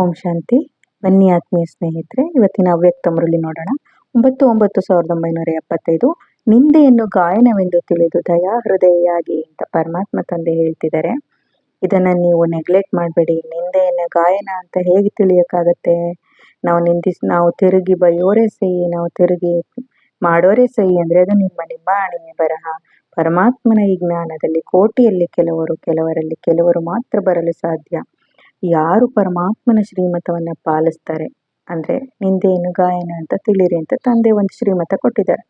ಓಂ ಶಾಂತಿ. ಬನ್ನಿ ಆತ್ಮೀಯ ಸ್ನೇಹಿತರೆ, ಇವತ್ತಿನ ಅವ್ಯಕ್ತ ಮುರಳಿ ನೋಡೋಣ. ಒಂಬತ್ತು ಒಂಬತ್ತು ಸಾವಿರದ ಒಂಬೈನೂರ ಎಪ್ಪತ್ತೈದು. ನಿಂದೆಯನ್ನು ಗಾಯನವೆಂದು ತಿಳಿದು ದಯಾ ಹೃದಯಾಗಿ ಅಂತ ಪರಮಾತ್ಮ ತಂದೆ ಹೇಳ್ತಿದ್ದಾರೆ. ಇದನ್ನ ನೀವು ನೆಗ್ಲೆಕ್ಟ್ ಮಾಡಬೇಡಿ. ನಿಂದೆಯನ್ನು ಗಾಯನ ಅಂತ ಹೇಗೆ ತಿಳಿಯೋಕ್ಕಾಗತ್ತೆ? ನಾವು ನಿಂದಿಸ್ ನಾವು ತಿರುಗಿ ಬೈಯೋರೇ ಸಹಿ, ನಾವು ತಿರುಗಿ ಮಾಡೋರೇ ಸಹಿ ಅಂದ್ರೆ ಅದು ನಿಮ್ಮ ನಿಮ್ಮ ಬರಹ. ಪರಮಾತ್ಮನ ಈ ಜ್ಞಾನದಲ್ಲಿ ಕೋಟಿಯಲ್ಲಿ ಕೆಲವರು, ಕೆಲವರಲ್ಲಿ ಕೆಲವರು ಮಾತ್ರ ಬರಲು ಸಾಧ್ಯ. ಯಾರು ಪರಮಾತ್ಮನ ಶ್ರೀಮತವನ್ನ ಪಾಲಿಸ್ತಾರೆ? ಅಂದ್ರೆ ನಿಂದೇನು ಗಾಯನ ಅಂತ ತಿಳಿರಿ ಅಂತ ತಂದೆ ಒಂದು ಶ್ರೀಮತ ಕೊಟ್ಟಿದ್ದಾರೆ.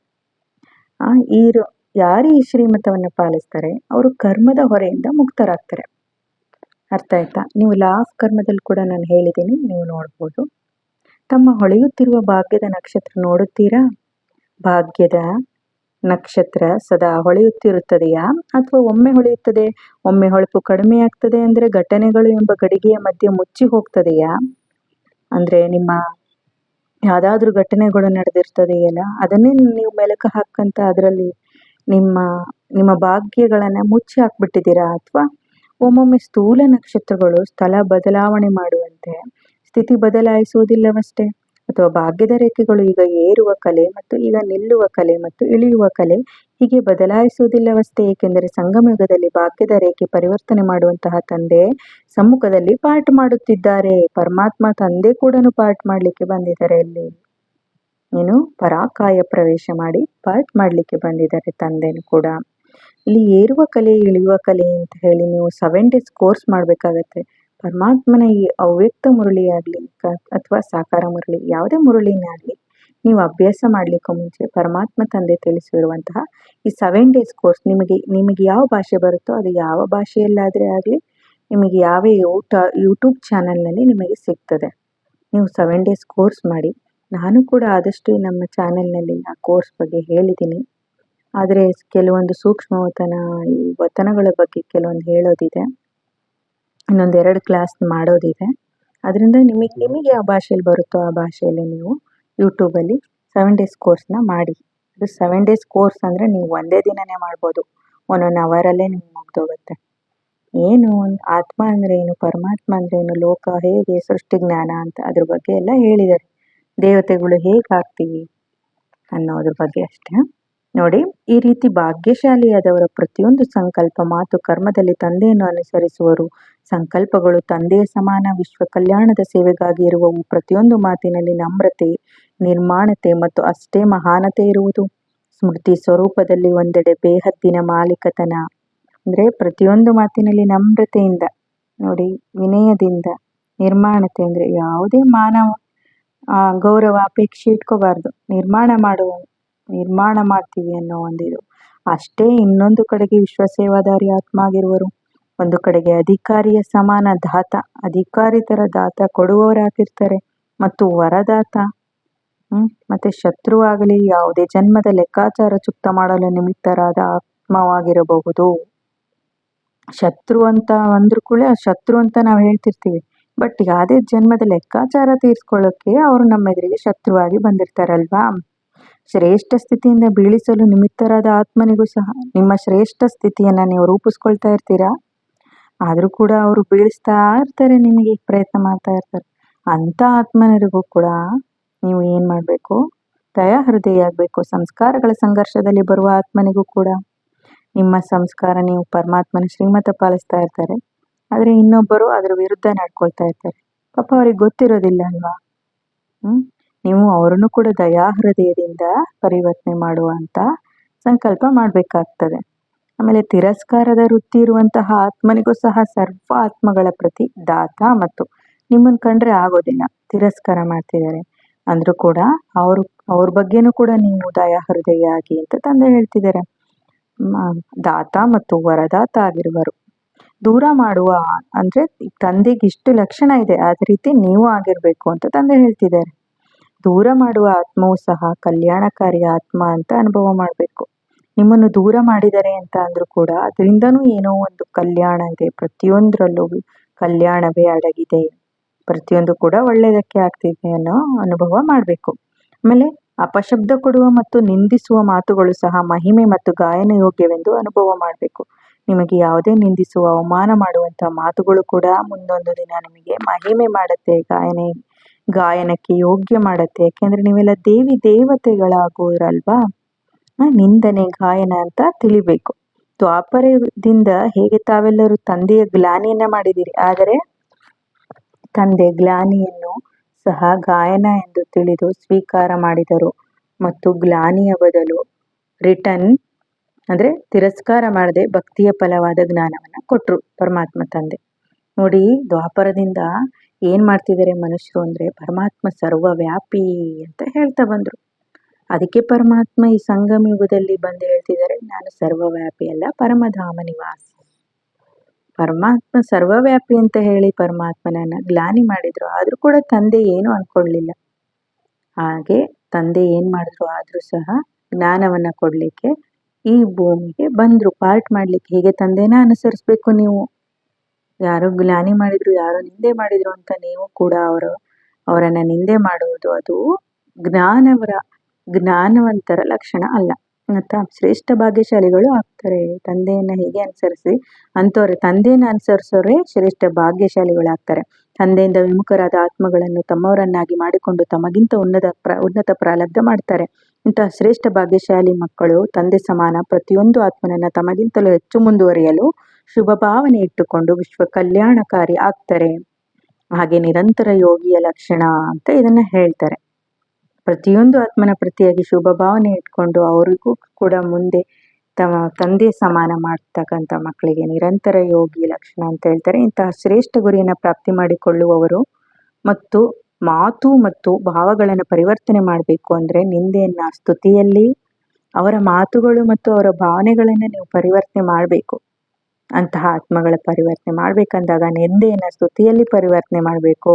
ಆ ಈ ರು- ಯಾರು ಈ ಶ್ರೀಮತವನ್ನ ಪಾಲಿಸ್ತಾರೆ? ಅವರು ಕರ್ಮದ ಹೊರೆಯಿಂದ ಮುಕ್ತರಾಗ್ತಾರೆ. ಅರ್ಥ ಆಯ್ತಾ? ನೀವು ಲಾಫ್ ಕರ್ಮದಲ್ಲಿ ಕೂಡ ನಾನು ಹೇಳಿದ್ದೀನಿ, ನೀವು ನೋಡ್ಬೋದು. ತಮ್ಮ ಹೊಳೆಯುತ್ತಿರುವ ಭಾಗ್ಯದ ನಕ್ಷತ್ರ ನೋಡುತ್ತೀರಾ? ಭಾಗ್ಯದ ನಕ್ಷತ್ರ ಸದಾ ಹೊಳೆಯುತ್ತಿರುತ್ತದೆಯಾ? ಅಥವಾ ಒಮ್ಮೆ ಹೊಳೆಯುತ್ತದೆ, ಒಮ್ಮೆ ಹೊಳಪು ಕಡಿಮೆ ಆಗ್ತದೆ ಅಂದ್ರೆ ಘಟನೆಗಳು ಎಂಬ ಗಡಿಗೆಯ ಮಧ್ಯೆ ಮುಚ್ಚಿ ಹೋಗ್ತದೆಯಾ? ಅಂದ್ರೆ ನಿಮ್ಮ ಯಾವುದಾದ್ರೂ ಘಟನೆಗಳು ನಡೆದಿರ್ತದೆಯಲ್ಲ, ಅದನ್ನೇ ನೀವು ಮೆಲುಕು ಹಾಕಂತ ಅದರಲ್ಲಿ ನಿಮ್ಮ ನಿಮ್ಮ ಭಾಗ್ಯಗಳನ್ನ ಮುಚ್ಚಿ ಹಾಕ್ಬಿಟ್ಟಿದ್ದೀರಾ? ಅಥವಾ ಒಮ್ಮೊಮ್ಮೆ ಸ್ಥೂಲ ನಕ್ಷತ್ರಗಳು ಸ್ಥಳ ಬದಲಾವಣೆ ಮಾಡುವಂತೆ ಸ್ಥಿತಿ ಬದಲಾಯಿಸುವುದಿಲ್ಲವಷ್ಟೇ? ಅಥವಾ ಭಾಗ್ಯದ ರೇಖೆಗಳು ಈಗ ಏರುವ ಕಲೆ ಮತ್ತು ಈಗ ನಿಲ್ಲುವ ಕಲೆ ಮತ್ತು ಇಳಿಯುವ ಕಲೆ ಹೀಗೆ ಬದಲಾಯಿಸುವುದಿಲ್ಲವಷ್ಟೇ, ಏಕೆಂದರೆ ಸಂಗಮಯುಗದಲ್ಲಿ ಭಾಗ್ಯದ ರೇಖೆ ಪರಿವರ್ತನೆ ಮಾಡುವಂತಹ ತಂದೆ ಸಮ್ಮುಖದಲ್ಲಿ ಪಾಠ ಮಾಡುತ್ತಿದ್ದಾರೆ. ಪರಮಾತ್ಮ ತಂದೆ ಕೂಡ ಪಾಠ ಮಾಡಲಿಕ್ಕೆ ಬಂದಿದ್ದಾರೆ ಇಲ್ಲಿ ಏನು? ಪರಾಕಾಯ ಪ್ರವೇಶ ಮಾಡಿ ಪಾಠ ಮಾಡಲಿಕ್ಕೆ ಬಂದಿದ್ದಾರೆ ತಂದೆನು ಕೂಡ. ಇಲ್ಲಿ ಏರುವ ಕಲೆ, ಇಳಿಯುವ ಕಲೆ ಅಂತ ಹೇಳಿ ನೀವು ಸೆವೆನ್ ಡೇಸ್ ಕೋರ್ಸ್ ಮಾಡಬೇಕಾಗತ್ತೆ. ಪರಮಾತ್ಮನ ಈ ಅವ್ಯಕ್ತ ಮುರಳಿ ಕ ಅಥವಾ ಸಾಕಾರ ಮುರಳಿ ಯಾವುದೇ ಮುರಳಿನೇ ಆಗಲಿ ನೀವು ಅಭ್ಯಾಸ ಮಾಡಲಿಕ್ಕೂ ಮುಂಚೆ ಪರಮಾತ್ಮ ತಂದೆ ತಿಳಿಸಿರುವಂತಹ ಈ ಸೆವೆನ್ ಡೇಸ್ ಕೋರ್ಸ್ ನಿಮಗೆ ನಿಮಗೆ ಯಾವ ಭಾಷೆ ಬರುತ್ತೋ ಅದು ಯಾವ ಭಾಷೆಯಲ್ಲಾದರೆ ಆಗಲಿ ನಿಮಗೆ ಯಾವ ಯೂಟ ಯೂಟ್ಯೂಬ್ ಚಾನಲ್ನಲ್ಲಿ ನಿಮಗೆ ಸಿಗ್ತದೆ. ನೀವು ಸೆವೆನ್ ಡೇಸ್ ಕೋರ್ಸ್ ಮಾಡಿ, ನಾನು ಕೂಡ ಆದಷ್ಟು ನಮ್ಮ ಚಾನೆಲ್ನಲ್ಲಿ ಆ ಕೋರ್ಸ್ ಬಗ್ಗೆ ಹೇಳಿದ್ದೀನಿ. ಆದರೆ ಕೆಲವೊಂದು ಸೂಕ್ಷ್ಮ ವತನ ಈ ವತನಗಳ ಬಗ್ಗೆ ಕೆಲವೊಂದು ಹೇಳೋದಿದೆ. ಇನ್ನೊಂದು ಎರಡು ಕ್ಲಾಸ್ ಮಾಡೋದಿದೆ. ಅದರಿಂದ ನಿಮಗೆ ನಿಮಗೆ ಯಾವ ಭಾಷೆಯಲ್ಲಿ ಬರುತ್ತೋ ಆ ಭಾಷೆಯಲ್ಲಿ ನೀವು ಯೂಟ್ಯೂಬಲ್ಲಿ ಸೆವೆನ್ ಡೇಸ್ ಕೋರ್ಸ್ನ ಮಾಡಿ. ಅದು ಸೆವೆನ್ ಡೇಸ್ ಕೋರ್ಸ್ ಅಂದರೆ ನೀವು ಒಂದೇ ದಿನನೇ ಮಾಡ್ಬೋದು. ಒಂದೊಂದು ಅವರಲ್ಲೇ ನಿಮ್ಗೆ ಮುಗ್ದೋಗುತ್ತೆ. ಏನು ಆತ್ಮ ಅಂದರೆ ಏನು, ಪರಮಾತ್ಮ ಅಂದರೆ ಏನು, ಲೋಕ ಹೇಗೆ, ಸೃಷ್ಟಿ ಜ್ಞಾನ ಅಂತ ಅದ್ರ ಬಗ್ಗೆ ಎಲ್ಲ ಹೇಳಿದ್ದಾರೆ. ದೇವತೆಗಳು ಹೇಗೆ ಆಗ್ತೀವಿ ಅನ್ನೋದ್ರ ಬಗ್ಗೆ ಅಷ್ಟೇ. ನೋಡಿ, ಈ ರೀತಿ ಭಾಗ್ಯಶಾಲಿಯಾದವರ ಪ್ರತಿಯೊಂದು ಸಂಕಲ್ಪ ಮಾತು ಕರ್ಮದಲ್ಲಿ ತಂದೆಯನ್ನು ಅನುಸರಿಸುವರು ಸಂಕಲ್ಪಗಳು ತಂದೆಯ ಸಮಾನ ವಿಶ್ವ ಕಲ್ಯಾಣದ ಸೇವೆಗಾಗಿ ಇರುವವು. ಪ್ರತಿಯೊಂದು ಮಾತಿನಲ್ಲಿ ನಮ್ರತೆ, ನಿರ್ಮಾಣತೆ ಮತ್ತು ಅಷ್ಟೇ ಮಹಾನತೆ ಇರುವುದು. ಸ್ಮೃತಿ ಸ್ವರೂಪದಲ್ಲಿ ಒಂದೆಡೆ ಬೇಹತ್ತಿನ ಮಾಲೀಕತನ. ಅಂದರೆ ಪ್ರತಿಯೊಂದು ಮಾತಿನಲ್ಲಿ ನಮ್ರತೆಯಿಂದ, ನೋಡಿ, ವಿನಯದಿಂದ, ನಿರ್ಮಾಣತೆ ಅಂದರೆ ಯಾವುದೇ ಮಾನವ ಗೌರವ, ಅಪೇಕ್ಷೆ ಇಟ್ಕೋಬಾರ್ದು. ನಿರ್ಮಾಣ ಮಾಡುವ, ನಿರ್ಮಾಣ ಮಾಡ್ತೀವಿ ಅನ್ನೋ ಒಂದಿದು ಅಷ್ಟೇ ಇನ್ನೊಂದು ಕಡೆಗೆ ವಿಶ್ವಸೇವಾದಾರಿ ಆತ್ಮ ಆಗಿರುವರು. ಒಂದು ಕಡೆಗೆ ಅಧಿಕಾರಿಯ ಸಮಾನ ದಾತ ಅಧಿಕಾರಿ ತರ ದಾತ ಕೊಡುವವರಾಗಿರ್ತಾರೆ. ಮತ್ತು ವರದಾತ ಮತ್ತೆ ಶತ್ರು ಆಗಲಿ, ಯಾವುದೇ ಜನ್ಮದ ಲೆಕ್ಕಾಚಾರ ಚುಕ್ತ ಮಾಡಲು ನಿಮಿತ್ತರಾದ ಆತ್ಮವಾಗಿರಬಹುದು. ಶತ್ರು ಅಂತ ಅಂದ್ರು ಕೂಡ ಶತ್ರು ಅಂತ ನಾವು ಹೇಳ್ತಿರ್ತೀವಿ. ಬಟ್ ಯಾವುದೇ ಜನ್ಮದ ಲೆಕ್ಕಾಚಾರ ತೀರಿಸ್ಕೊಳ್ಳೋಕ್ಕೆ ಅವರು ನಮ್ಮ ಎದುರಿಗೆ ಶತ್ರುವಾಗಿ ಬಂದಿರ್ತಾರಲ್ವಾ? ಶ್ರೇಷ್ಠ ಸ್ಥಿತಿಯಿಂದ ಬೀಳಿಸಲು ನಿಮಿತ್ತರಾದ ಆತ್ಮನಿಗೂ ಸಹ ನಿಮ್ಮ ಶ್ರೇಷ್ಠ ಸ್ಥಿತಿಯನ್ನು ನೀವು ರೂಪಿಸ್ಕೊಳ್ತಾ ಇರ್ತೀರಾ? ಆದರೂ ಕೂಡ ಅವರು ಬೀಳಿಸ್ತಾ ಇರ್ತಾರೆ, ನಿಮಗೆ ಪ್ರಯತ್ನ ಮಾಡ್ತಾ ಇರ್ತಾರೆ. ಅಂತ ಆತ್ಮನರಿಗೂ ಕೂಡ ನೀವು ಏನು ಮಾಡಬೇಕು? ದಯಾ ಹೃದಯ ಆಗಬೇಕು. ಸಂಸ್ಕಾರಗಳ ಸಂಘರ್ಷದಲ್ಲಿ ಬರುವ ಆತ್ಮನಿಗೂ ಕೂಡ. ನಿಮ್ಮ ಸಂಸ್ಕಾರ ನೀವು ಪರಮಾತ್ಮನ ಶ್ರೀಮತ ಪಾಲಿಸ್ತಾ ಇರ್ತಾರೆ. ಆದರೆ ಇನ್ನೊಬ್ಬರು ಅದರ ವಿರುದ್ಧ ನಡ್ಕೊಳ್ತಾ ಇರ್ತಾರೆ. ಪಾಪ ಅವ್ರಿಗೆ ಗೊತ್ತಿರೋದಿಲ್ಲ ಅಲ್ವಾ? ಹ್ಮ್? ನೀವು ಅವರನ್ನು ಕೂಡ ದಯಾ ಹೃದಯದಿಂದ ಪರಿವರ್ತನೆ ಮಾಡುವಂಥ ಸಂಕಲ್ಪ ಮಾಡಬೇಕಾಗ್ತದೆ. ಆಮೇಲೆ ತಿರಸ್ಕಾರದ ವೃತ್ತಿ ಇರುವಂತಹ ಆತ್ಮನಿಗೂ ಸಹ ಸರ್ವ ಆತ್ಮಗಳ ಪ್ರತಿ ದಾತ ಮತ್ತು ನಿಮ್ಮನ್ನು ಕಂಡ್ರೆ ಆಗೋದಿಲ್ಲ, ತಿರಸ್ಕಾರ ಮಾಡ್ತಿದ್ದಾರೆ. ಅಂದ್ರೂ ಕೂಡ ಅವರು, ಅವ್ರ ಬಗ್ಗೆನೂ ಕೂಡ ನೀವು ದಯ ಹೃದಯ ಆಗಿ ಅಂತ ತಂದೆ ಹೇಳ್ತಿದ್ದಾರೆ. ದಾತ ಮತ್ತು ವರದಾತ ಆಗಿರುವರು. ದೂರ ಮಾಡುವ ಅಂದ್ರೆ ತಂದೆಗೆ ಇಷ್ಟು ಲಕ್ಷಣ ಇದೆ, ಅದೇ ರೀತಿ ನೀವು ಆಗಿರ್ಬೇಕು ಅಂತ ತಂದೆ ಹೇಳ್ತಿದ್ದಾರೆ. ದೂರ ಮಾಡುವ ಆತ್ಮವೂ ಸಹ ಕಲ್ಯಾಣಕಾರಿ ಆತ್ಮ ಅಂತ ಅನುಭವ ಮಾಡಬೇಕು. ನಿಮ್ಮನ್ನು ದೂರ ಮಾಡಿದ್ದಾರೆ ಅಂತ ಅಂದ್ರೂ ಕೂಡ ಅದರಿಂದನೂ ಏನೋ ಒಂದು ಕಲ್ಯಾಣ ಇದೆ. ಪ್ರತಿಯೊಂದರಲ್ಲೂ ಕಲ್ಯಾಣವೇ ಅಡಗಿದೆ. ಪ್ರತಿಯೊಂದು ಕೂಡ ಒಳ್ಳೆಯದಕ್ಕೆ ಆಗ್ತಿದೆ ಅನ್ನೋ ಅನುಭವ ಮಾಡಬೇಕು. ಆಮೇಲೆ ಅಪಶಬ್ದ ಕೊಡುವ ಮತ್ತು ನಿಂದಿಸುವ ಮಾತುಗಳು ಸಹ ಮಹಿಮೆ ಮತ್ತು ಗಾಯನ ಯೋಗ್ಯವೆಂದು ಅನುಭವ ಮಾಡಬೇಕು. ನಿಮಗೆ ಯಾವುದೇ ನಿಂದಿಸುವ, ಅವಮಾನ ಮಾಡುವಂಥ ಮಾತುಗಳು ಕೂಡ ಮುಂದೊಂದು ದಿನ ನಿಮಗೆ ಮಹಿಮೆ ಮಾಡುತ್ತೆ, ಗಾಯನ, ಗಾಯನಕ್ಕೆ ಯೋಗ್ಯ ಮಾಡುತ್ತೆ. ಯಾಕೆಂದರೆ ನೀವೆಲ್ಲ ದೇವಿ ದೇವತೆಗಳಾಗೋರಲ್ವಾ? ನಿಂದನೆ ಗಾಯನ ಅಂತ ತಿಳಿಬೇಕು. ದ್ವಾಪರದಿಂದ ಹೇಗೆ ತಾವೆಲ್ಲರೂ ತಂದೆಯ ಗ್ಲಾನಿಯನ್ನ ಮಾಡಿದಿರಿ ಆದರೆ ತಂದೆ ಗ್ಲಾನಿಯನ್ನು ಸಹ ಗಾಯನ ಎಂದು ತಿಳಿದು ಸ್ವೀಕಾರ ಮಾಡಿದರು. ಮತ್ತು ಗ್ಲಾನಿಯ ಬದಲು ರಿಟರ್ನ್, ಅಂದ್ರೆ ತಿರಸ್ಕಾರ ಮಾಡದೆ ಭಕ್ತಿಯ ಫಲವಾದ ಜ್ಞಾನವನ್ನ ಕೊಟ್ರು ಪರಮಾತ್ಮ ತಂದೆ. ನೋಡಿ, ದ್ವಾಪರದಿಂದ ಏನ್ ಮಾಡ್ತಿದ್ದಾರೆ ಮನುಷ್ಯರು ಅಂದ್ರೆ ಪರಮಾತ್ಮ ಸರ್ವವ್ಯಾಪಿ ಅಂತ ಹೇಳ್ತಾ ಬಂದ್ರು. ಅದಕ್ಕೆ ಪರಮಾತ್ಮ ಈ ಸಂಗಮ ಯುಗದಲ್ಲಿ ಬಂದು ಹೇಳ್ತಿದ್ದಾರೆ, ನಾನು ಸರ್ವವ್ಯಾಪಿ ಅಲ್ಲ, ಪರಮಧಾಮ ನಿವಾಸಿ. ಪರಮಾತ್ಮ ಸರ್ವವ್ಯಾಪಿ ಅಂತ ಹೇಳಿ ಪರಮಾತ್ಮನನ್ನ ಗ್ಲಾನಿ ಮಾಡಿದ್ರು, ಆದ್ರೂ ಕೂಡ ತಂದೆ ಏನು ಅನ್ಕೊಳ್ಲಿಲ್ಲ ಹಾಗೆ ತಂದೆ ಏನ್ ಮಾಡಿದ್ರು ಆದ್ರೂ ಸಹ ಜ್ಞಾನವನ್ನ ಕೊಡ್ಲಿಕ್ಕೆ ಈ ಭೂಮಿಗೆ ಬಂದ್ರು, ಪಾರ್ಟ್ ಮಾಡ್ಲಿಕ್ಕೆ. ಹೀಗೆ ತಂದೆನ ಅನುಸರಿಸ್ಬೇಕು ನೀವು. ಯಾರು ಗ್ಲಾನಿ ಮಾಡಿದ್ರು, ಯಾರು ನಿಂದೆ ಮಾಡಿದ್ರು ಅಂತ ನೀವು ಕೂಡ ಅವರು ಅವರನ್ನ ನಿಂದೆ ಮಾಡುವುದು, ಅದು ಜ್ಞಾನವರ ಜ್ಞಾನವಂತರ ಲಕ್ಷಣ ಅಲ್ಲ. ಆಯ್ತಾ ಶ್ರೇಷ್ಠ ಭಾಗ್ಯಶಾಲಿಗಳು ಆಗ್ತಾರೆ. ತಂದೆಯನ್ನು ಹೇಗೆ ಅನುಸರಿಸಿ ಅಂಥವ್ರೆ, ತಂದೆಯನ್ನು ಅನುಸರಿಸೋರೆ ಶ್ರೇಷ್ಠ ಭಾಗ್ಯಶಾಲಿಗಳಾಗ್ತಾರೆ ತಂದೆಯಿಂದ ವಿಮುಖರಾದ ಆತ್ಮಗಳನ್ನು ತಮ್ಮವರನ್ನಾಗಿ ಮಾಡಿಕೊಂಡು ತಮಗಿಂತ ಉನ್ನತ ಪ್ರ, ಉನ್ನತ ಪ್ರಾರಬ್ಧ ಮಾಡ್ತಾರೆ. ಇಂತಹ ಶ್ರೇಷ್ಠ ಭಾಗ್ಯಶಾಲಿ ಮಕ್ಕಳು ತಂದೆ ಸಮಾನ ಪ್ರತಿಯೊಂದು ಆತ್ಮನನ್ನ ತಮಗಿಂತಲೂ ಹೆಚ್ಚು ಮುಂದುವರಿಯಲು ಶುಭ ಭಾವನೆ ಇಟ್ಟುಕೊಂಡು ವಿಶ್ವ ಕಲ್ಯಾಣಕಾರಿ ಆಗ್ತಾರೆ. ಹಾಗೆ ನಿರಂತರ ಯೋಗಿಯ ಲಕ್ಷಣ ಅಂತ ಇದನ್ನ ಹೇಳ್ತಾರೆ. ಪ್ರತಿಯೊಂದು ಆತ್ಮನ ಪ್ರತಿಯಾಗಿ ಶುಭ ಭಾವನೆ ಇಟ್ಕೊಂಡು ಅವರಿಗೂ ಕೂಡ ಮುಂದೆ ತಮ್ಮ ತಂದೆ ಸಮಾನ ಮಾಡ್ತಕ್ಕಂಥ ಮಕ್ಕಳಿಗೆ ನಿರಂತರ ಯೋಗಿ ಲಕ್ಷಣ ಅಂತ ಹೇಳ್ತಾರೆ. ಇಂತಹ ಶ್ರೇಷ್ಠ ಗುರಿಯನ್ನು ಪ್ರಾಪ್ತಿ ಮಾಡಿಕೊಳ್ಳುವವರು ಮತ್ತು ಮಾತು ಮತ್ತು ಭಾವಗಳನ್ನು ಪರಿವರ್ತನೆ ಮಾಡಬೇಕು ಅಂದರೆ ನಿಂದೆಯನ್ನು, ಸ್ತುತಿಯಲ್ಲಿ ಅವರ ಮಾತುಗಳು ಮತ್ತು ಅವರ ಭಾವನೆಗಳನ್ನು ನೀವು ಪರಿವರ್ತನೆ ಮಾಡಬೇಕು. ಅಂತಹ ಆತ್ಮಗಳ ಪರಿವರ್ತನೆ ಮಾಡ್ಬೇಕಂದಾಗ ನಿಂದೆಯನ್ನು, ಸ್ತುತಿಯಲ್ಲಿ ಪರಿವರ್ತನೆ ಮಾಡಬೇಕು.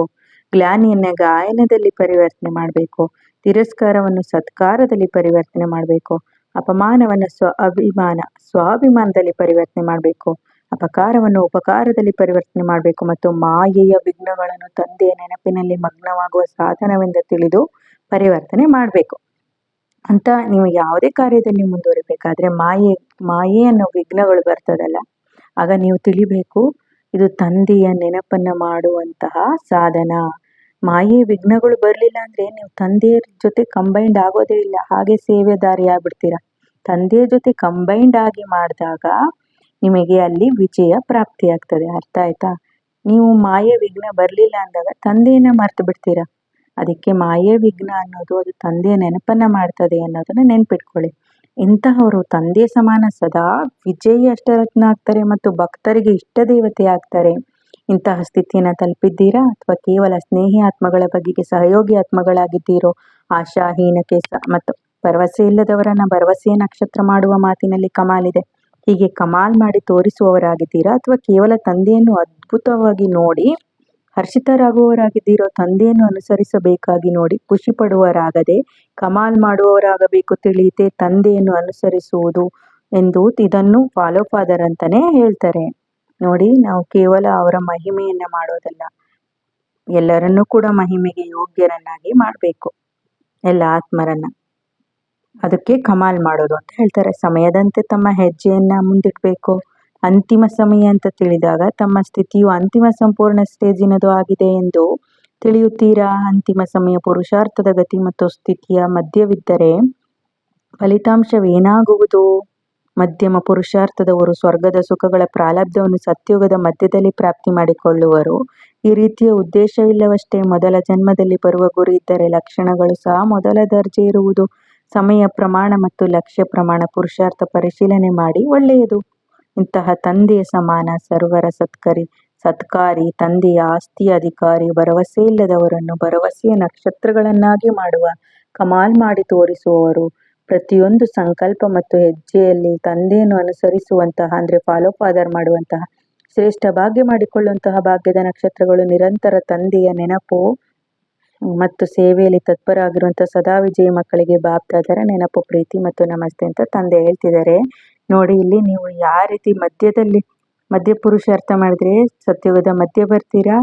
ಗ್ಲಾನಿಯನ್ನ ಗಾಯನದಲ್ಲಿ ಪರಿವರ್ತನೆ ಮಾಡಬೇಕು. ತಿರಸ್ಕಾರವನ್ನು ಸತ್ಕಾರದಲ್ಲಿ ಪರಿವರ್ತನೆ ಮಾಡಬೇಕು. ಅಪಮಾನವನ್ನು ಸ್ವ ಅಭಿಮಾನ, ಸ್ವಾಭಿಮಾನದಲ್ಲಿ ಪರಿವರ್ತನೆ ಮಾಡಬೇಕು. ಅಪಕಾರವನ್ನು ಉಪಕಾರದಲ್ಲಿ ಪರಿವರ್ತನೆ ಮಾಡಬೇಕು ಮತ್ತು ಮಾಯೆಯ ವಿಘ್ನಗಳನ್ನು ತಂದೆಯ ನೆನಪಿನಲ್ಲಿ ಮಗ್ನವಾಗುವ ಸಾಧನವೆಂದು ತಿಳಿದು ಪರಿವರ್ತನೆ ಮಾಡಬೇಕು. ಅಂತ ನೀವು ಯಾವುದೇ ಕಾರ್ಯದಲ್ಲಿ ಮುಂದುವರಿಬೇಕಾದ್ರೆ ಮಾಯೆ ಮಾಯೆ ಅನ್ನೋ ವಿಘ್ನಗಳು ಬರ್ತದಲ್ಲ, ಆಗ ನೀವು ತಿಳಿಬೇಕು, ಇದು ತಂದೆಯ ನೆನಪನ್ನ ಮಾಡುವಂತಹ ಸಾಧನ. ಮಾಯೆ ವಿಘ್ನಗಳು ಬರಲಿಲ್ಲ ಅಂದ್ರೆ ನೀವು ತಂದೆಯರ ಜೊತೆ ಕಂಬೈಂಡ್ ಆಗೋದೇ ಇಲ್ಲ, ಹಾಗೆ ಸೇವೆದಾರಿ ಆಗ್ಬಿಡ್ತೀರಾ? ತಂದೆಯ ಜೊತೆ ಕಂಬೈಂಡ್ ಆಗಿ ಮಾಡಿದಾಗ ನಿಮಗೆ ಅಲ್ಲಿ ವಿಜಯ ಪ್ರಾಪ್ತಿ ಆಗ್ತದೆ ಅರ್ಥ ಆಯ್ತಾ? ನೀವು ಮಾಯೆ ವಿಘ್ನ ಬರಲಿಲ್ಲ ಅಂದಾಗ ತಂದೆಯನ್ನ ಮರ್ತು ಬಿಡ್ತೀರಾ? ಅದಕ್ಕೆ ಮಾಯೆ ವಿಘ್ನ ಅನ್ನೋದು ಅದು ತಂದೆಯ ನೆನಪನ್ನ ಮಾಡ್ತದೆ ಅನ್ನೋದನ್ನ ನೆನ್ಪಿಟ್ಕೊಳ್ಳಿ. ಇಂತಹವರು ತಂದೆ ಸಮಾನ ಸದಾ ವಿಜಯಿ ಅಷ್ಟರತ್ನ ಆಗ್ತಾರೆ ಮತ್ತು ಭಕ್ತರಿಗೆ ಇಷ್ಟ ದೇವತೆ ಆಗ್ತಾರೆ. ಇಂತಹ ಸ್ಥಿತಿಯನ್ನು ತಲುಪಿದ್ದೀರಾ? ಅಥವಾ ಕೇವಲ ಸ್ನೇಹಿ ಆತ್ಮಗಳ ಬಗೆಗೆ ಸಹಯೋಗಿ ಆತ್ಮಗಳಾಗಿದ್ದೀರೋ? ಆಶಾಹೀನಕ್ಕೆ ಸ, ಮತ್ತು ಭರವಸೆ ಇಲ್ಲದವರನ್ನ ಭರವಸೆಯ ನಕ್ಷತ್ರ ಮಾಡುವ ಮಾತಿನಲ್ಲಿ ಕಮಾಲಿದೆ ಹೀಗೆ ಕಮಾಲ್ ಮಾಡಿ ತೋರಿಸುವವರಾಗಿದ್ದೀರಾ? ಅಥವಾ ಕೇವಲ ತಂದೆಯನ್ನು ಅದ್ಭುತವಾಗಿ ನೋಡಿ, ಹರ್ಷಿತರಾಗುವವರಾಗಿದ್ದೀರೋ? ತಂದೆಯನ್ನು ಅನುಸರಿಸಬೇಕಾಗಿ ನೋಡಿ ಖುಷಿ ಪಡುವರಾಗದೆ ಕಮಾಲ್ ಮಾಡುವವರಾಗಬೇಕು ತಿಳಿಯುತ್ತೆ ತಂದೆಯನ್ನು ಅನುಸರಿಸುವುದು ಎಂದು ಇದನ್ನು ಫಾಲೋ ಫಾದರ್ ಅಂತಾನೆ ಹೇಳ್ತಾರೆ. ನೋಡಿ, ನಾವು ಕೇವಲ ಅವರ ಮಹಿಮೆಯನ್ನ ಮಾಡೋದಲ್ಲ. ಎಲ್ಲರನ್ನೂ ಕೂಡ ಮಹಿಮೆಗೆ ಯೋಗ್ಯರನ್ನಾಗಿ ಮಾಡಬೇಕು. ಎಲ್ಲ ಆತ್ಮರನ್ನ. ಅದಕ್ಕೆ ಕಮಾಲ್ ಮಾಡೋದು ಅಂತ ಹೇಳ್ತಾರೆ. ಸಮಯದಂತೆ ತಮ್ಮ ಹೆಜ್ಜೆಯನ್ನ ಮುಂದಿಟ್ಬೇಕು ಅಂತಿಮ ಸಮಯ ಅಂತ ತಿಳಿದಾಗ ತಮ್ಮ ಸ್ಥಿತಿಯು ಅಂತಿಮ ಸಂಪೂರ್ಣ ಸ್ಟೇಜಿನದು ಆಗಿದೆ ಎಂದು ತಿಳಿಯುತ್ತೀರಾ? ಅಂತಿಮ ಸಮಯ ಪುರುಷಾರ್ಥದ ಗತಿ ಮತ್ತು ಸ್ಥಿತಿಯ ಮಧ್ಯವಿದ್ದರೆ ಫಲಿತಾಂಶವೇನಾಗುವುದು? ಮಧ್ಯಮ ಪುರುಷಾರ್ಥದವರು ಸ್ವರ್ಗದ ಸುಖಗಳ ಪ್ರಾಲಬ್ಧವನ್ನು ಸತ್ಯುಗದ ಮಧ್ಯದಲ್ಲಿ ಪ್ರಾಪ್ತಿ ಮಾಡಿಕೊಳ್ಳುವರು. ಈ ರೀತಿಯ ಉದ್ದೇಶವಿಲ್ಲವಷ್ಟೇ ಮೊದಲ ಜನ್ಮದಲ್ಲಿ ಬರುವ ಗುರಿ ಇದ್ದರೆ ಲಕ್ಷಣಗಳು ಸಹ ಮೊದಲ ದರ್ಜೆ ಇರುವುದು. ಸಮಯ ಪ್ರಮಾಣ ಮತ್ತು ಲಕ್ಷ್ಯ ಪ್ರಮಾಣ ಪುರುಷಾರ್ಥ ಪರಿಶೀಲನೆ ಮಾಡಿ ಒಳ್ಳೆಯದು. ಇಂತಹ ತಂದೆಯ ಸಮಾನ, ಸರ್ವರ ಸತ್ಕರಿ, ಸತ್ಕಾರಿ, ತಂದೆಯ ಆಸ್ತಿಯ ಅಧಿಕಾರಿ ಭರವಸೆ ಇಲ್ಲದವರನ್ನು ಭರವಸೆಯ ನಕ್ಷತ್ರಗಳನ್ನಾಗಿ ಮಾಡುವ, ಕಮಾಲ್ ಮಾಡಿ ತೋರಿಸುವವರು. ಪ್ರತಿಯೊಂದು ಸಂಕಲ್ಪ ಮತ್ತು ಹೆಜ್ಜೆಯಲ್ಲಿ ತಂದೆಯನ್ನು ಅನುಸರಿಸುವಂತಹ, ಅಂದರೆ ಫಾಲೋ ಫಾದರ್ ಮಾಡುವಂತಹ, ಶ್ರೇಷ್ಠ ಭಾಗ್ಯ ಮಾಡಿಕೊಳ್ಳುವಂತಹ ಭಾಗ್ಯದ ನಕ್ಷತ್ರಗಳು ನಿರಂತರ ತಂದೆಯ ನೆನಪು ಮತ್ತು ಸೇವೆಯಲ್ಲಿ ತತ್ಪರಾಗಿರುವಂತಹ ಸದಾ ವಿಜಯ ಮಕ್ಕಳಿಗೆ ಬಾಪ್ದಾದರ ನೆನಪು, ಪ್ರೀತಿ ಮತ್ತು ನಮಸ್ತೆ ಅಂತ ತಂದೆ ಹೇಳ್ತಿದ್ದಾರೆ. ನೋಡಿ, ಇಲ್ಲಿ ನೀವು ಯಾವ ರೀತಿ ಮಧ್ಯದಲ್ಲಿ ಮಧ್ಯ ಪುರುಷಾರ್ಥ ಮಾಡಿದ್ರೆ ಸತ್ಯುಗದ ಮಧ್ಯ ಬರ್ತೀರಾ?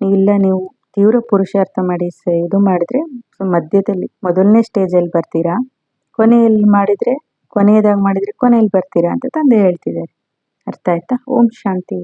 ಇಲ್ಲ, ನೀವು ತೀವ್ರ ಪುರುಷಾರ್ಥ ಮಾಡಿ ಇದು ಮಾಡಿದ್ರೆ ಮಧ್ಯದಲ್ಲಿ ಮೊದಲನೇ ಸ್ಟೇಜಲ್ಲಿ ಬರ್ತೀರಾ? ಕೊನೆಯಲ್ಲಿ ಮಾಡಿದ್ರೆ ಕೊನೆಯದಾಗಿ ಮಾಡಿದ್ರೆ ಕೊನೆಯಲ್ಲಿ ಬರ್ತೀರಾ ಅಂತ ತಂದೆ ಹೇಳ್ತಿದ್ದಾರೆ. ಅರ್ಥ ಆಯ್ತಾ? ಓಂ ಶಾಂತಿ.